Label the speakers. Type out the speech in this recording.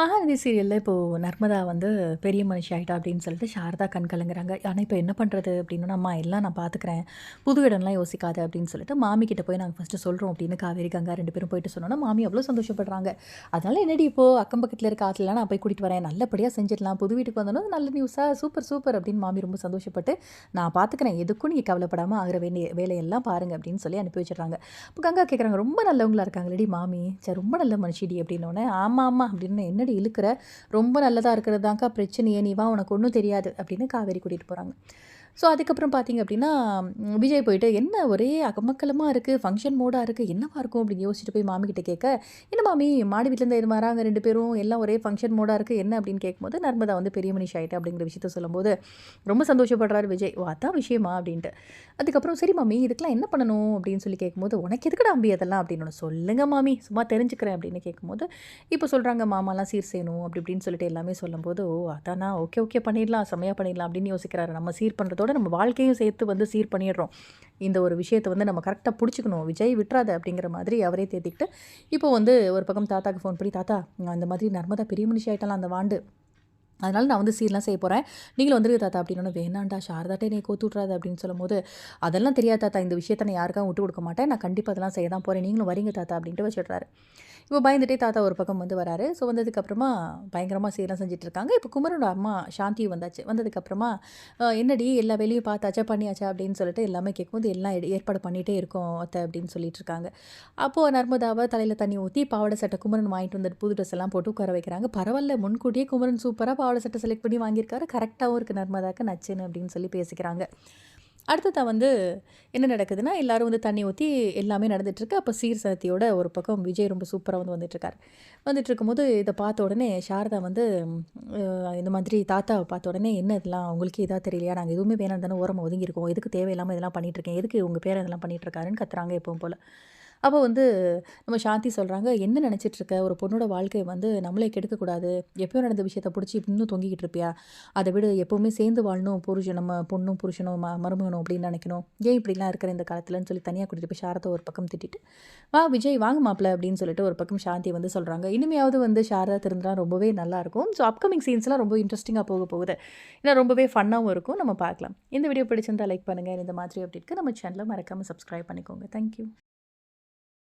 Speaker 1: மகாநதி சீரியலில் இப்போது நர்மதா வந்து பெரிய மனுஷி ஆகிட்டா அப்படின்னு சொல்லிட்டு சாரதா கண் கலங்குறாங்க. ஆனால் இப்போ என்ன பண்ணுறது அப்படின்னு அம்மா எல்லாம் நான் பார்த்துக்கிறேன் புது இடம்லாம் யோசிக்காது அப்படின்னு சொல்லிட்டு மாமி கிட்ட போய் நாங்கள் ஃபஸ்ட்டு சொல்கிறோம் அப்படின்னு காவேரி கங்கா ரெண்டு பேரும் போயிட்டு சொன்னோன்னா மாமி அவ்வளோ சந்தோஷப்படுறாங்க. அதனால் என்னடி இப்போது அக்கம் பக்கத்தில் இருக்க ஆற்றுலாம் நான் போய் கூட்டிகிட்டு வரேன். நல்லபடியாக செஞ்சிடலாம். புது வீட்டுக்கு வந்தோம் நல்ல நியூஸாக சூப்பர் சூப்பர் அப்படின்னு மாமி ரொம்ப சந்தோஷப்பட்டு நான் பார்த்துக்கிறேன் எதுக்கும் நீங்கள் கவலைப்படாமல் ஆகிற வேண்டிய வேலையெல்லாம் பாருங்கள் அப்படின்னு சொல்லி அனுப்பி வச்சிடுறாங்க. இப்போ கங்கா கேட்குறாங்க ரொம்ப நல்லவங்களா இருக்காங்களடி மாமி. சரி ரொம்ப நல்ல மனுஷிடி அப்படின்னோடனே ஆமாம் ஆமாம் அப்படின்னு என்ன என்னடி இழுக்கிற ரொம்ப நல்லதாக இருக்கிறதாக்கா பிரச்சனையே நீ வா உனக்கு ஒன்றும் தெரியாது அப்படின்னு காவேரி கூட்டிகிட்டு போகிறாங்க ஸோ அதுக்கப்புறம் பார்த்தீங்க அப்படின்னா விஜய் போயிட்டு என்ன ஒரே அகமக்கலமாக இருக்குது ஃபங்க்ஷன் மோடாக இருக்குது என்னவா இருக்கும்? அப்படின்னு யோசிச்சுட்டு போய் மாமி கிட்ட கேட்க என்ன மாமி மாடி வீட்டிலேருந்து இது வராங்க ரெண்டு பேரும்? எல்லாம் ஒரே ஃபங்க்ஷன் மோடாக இருக்குது என்ன? அப்படின்னு கேட்கும்போது நர்மதா வந்து பெரிய மனுஷ ஆகிட்டு அப்படிங்கிற விஷயத்த சொல்லும்போது ரொம்ப சந்தோஷப்படுறாரு விஜய். அதான் விஷயமா? அப்படின்ட்டு. அதுக்கப்புறம் சரி மாமி இதுக்கெல்லாம் என்ன பண்ணணும்? அப்படின்னு சொல்லி கேட்கும்போது உனக்கு எதுக்குடா அம்பி அதெல்லாம்? அப்படின்னு ஒன்று சொல்லுங்க மாமி சும்மா தெரிஞ்சுக்கிறேன் அப்படின்னு கேட்கும்போது இப்போ சொல்கிறாங்க மாமாலாம் சீர் செய்யணும் அப்படி இப்படின்னு சொல்லிட்டு எல்லாமே சொல்லும்போது ஓ அதானா? ஓகே ஓகே பண்ணிடலாம் செம்மையாக பண்ணிடலாம் அப்படின்னு யோசிக்கிறாரு. நம்ம சீர் பண்ணுறதோட நம்ம வாழ்க்கையும் சேர்த்து வந்து சீர் பண்ணிடுறோம். இந்த ஒரு விஷயத்தை வந்து நம்ம கரெக்டாக பிடிச்சிக்கணும். விஜய் விட்டுறாத அப்படிங்கிற மாதிரி அவரே தேத்திக்கிட்டு இப்போ வந்து ஒரு பக்கம் தாத்தாக்கு ஃபோன் பண்ணி தாத்தா அந்த மாதிரி நர்மதா பெரிய மனுஷி ஆகிட்டாலாம் அந்த வாண்டு? அதனால் நான் வந்து சீர்லாம் செய்ய போகிறேன் நீங்களும் வந்துருக்க தாத்தா அப்படின்னு வேணாண்டா சாரதாட்டே நீ கோத்து விட்றாது அப்படின்னு சொல்லும்போது அதெல்லாம் தெரியாது தாத்தா. இந்த விஷயத்தை நான் யாருக்காகவும் விட்டு கொடுக்க மாட்டேன். நான் கண்டிப்பாக அதெல்லாம் செய்ய தான் போகிறேன் நீங்களும் வரீங்க தாத்தா அப்படின்ட்டு வச்சுட்றாரு இப்போ பயந்துட்டே தாத்தா ஒரு பக்கம் வந்து வராரு. ஸோ வந்ததுக்கப்புறமா பயங்கரமாக சீரெல்லாம் செஞ்சுட்டு இருக்காங்க இப்போ குமரனோட அம்மா சாந்தியும் வந்தாச்சு. வந்ததுக்கப்புறமா என்னடி எல்லா வேலையும் பார்த்தாச்சா பண்ணியாச்சா? அப்படின்னு சொல்லிட்டு எல்லாமே கேட்கும்போது எல்லாம் ஏற்பாடு பண்ணிகிட்டே இருக்கோம் அத்தை அப்படின்னு சொல்லிட்டு இருக்காங்க அப்போது நர்மதாவை தலையில் தண்ணி ஊற்றி பாவாடை சட்டை குமரன் வாங்கிட்டு வந்துட்டு புது ட்ரெஸ் எல்லாம் போட்டு உட்கார வைக்கிறாங்க. பரவாயில்ல முன்கூட்டியே குமரன் சூப்பராக பாவாடை சட்டை செலக்ட் பண்ணி வாங்கியிருக்காரு. கரெக்டாகவும் இருக்குது நர்மதாக்கு நச்சுன்னு அப்படின்னு சொல்லி பேசிக்கிறாங்க. அடுத்ததாக வந்து என்ன நடக்குதுன்னா எல்லாரும் வந்து தண்ணி ஊற்றி எல்லாமே நடந்துகிட்ருக்கு அப்போ சீர் சத்தியோட ஒரு பக்கம் விஜய் ரொம்ப சூப்பராக வந்து வந்துட்டுருக்கார். வந்துட்டு இருக்கும்போது இதை பார்த்த உடனே சாரதா வந்து இந்த மாதிரி தாத்தாவை பார்த்த உடனே என்ன இதெல்லாம் உங்களுக்கு இதாக தெரியலையா? நாங்கள் எதுவுமே வேணாம் தானே ஓரமாக ஒதுங்கியிருக்கோம். எதுக்கு தேவையில்லாமல் இதெல்லாம் பண்ணிகிட்ருக்கேன் இருக்கேன் எதுக்கு உங்கள் பேரை இதெல்லாம் பண்ணிகிட்ருக்காருன்னு கத்துறாங்க எப்பவும் போல். அப்போ வந்து நம்ம சாந்தி சொல்கிறாங்க என்ன நினச்சிட்டு இருக்க ஒரு பொண்ணோட வாழ்க்கை வந்து நம்மளே கெடுக்கக்கூடாது. எப்பயோ நடந்த விஷயத்தை பிடிச்சி இன்னும் தொங்கிக்கிட்டு இருப்பியா? அதை விட எப்போவுமே சேர்ந்து வாழணும் புருஷன் நம்ம பொண்ணும் புருஷனும் ம மருமகனும் அப்படின்னு நினைக்கணும். ஏன் இப்படிலாம் இருக்கிற இந்த காலத்தில்னு சொல்லி தனியாக கூட்டிட்டு போய் சாரத்தை ஒரு பக்கம் திட்டிட்டு வா விஜய் வாங்க மாப்பிள்ள அப்படின்னு சொல்லிட்டு ஒரு பக்கம் சாந்தி வந்து சொல்கிறாங்க இனிமையாவது வந்து சாரதா திருந்தா ரொம்பவே நல்லாயிருக்கும் ஸோ அப்கமிங் சீன்ஸ்லாம் ரொம்ப இன்ட்ரெஸ்டிங்காக போக போகுது. ஏன்னா ரொம்பவே ஃபன்னாகவும் இருக்கும். நம்ம பார்க்கலாம். இந்த வீடியோ பிடிச்சிருந்தா லைக் பண்ணுங்கள் இந்த மாதிரி அப்படி நம்ம சேனலை மறக்காமல் சப்ஸ்கிரைப் பண்ணிக்கோங்க. தேங்க்யூ